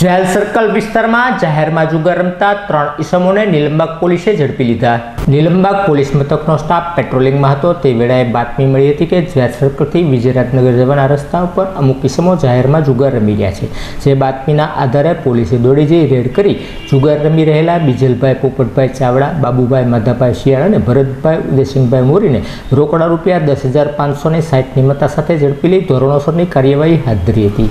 Jewel circle વિસ્તારમાં જાહેરમાં જુગાર રમતા ત્રણ ઈસમોને નિલંબક પોલીસે ઝડપી લીધા. નિલંબક પોલીસ મથકનો સ્ટાફ પેટ્રોલિંગમાં હતો. તે વેળાએ બાતમી મળી હતી કે જેલ સર્કલથી વિજયરાજનગર જવાના રસ્તા ઉપર અમુક ઈસમો જાહેરમાં જુગાર રમી રહ્યા છે. જે બાતમીના આધારે પોલીસે દોડી જઈ રેડ કરી જુગાર રમી રહેલા બીજલભાઈ પોપટભાઈ ચાવડા, બાબુભાઈ માધાભાઈ શિયાળ અને ભરતભાઈ ઉદયસિંહભાઈ મોરીને રોકડા રૂપિયા દસ હજાર પાંચસો ને સાઠની મતા સાથે ઝડપી લઈ ધોરણોસરની કાર્યવાહી હાથ ધરી હતી.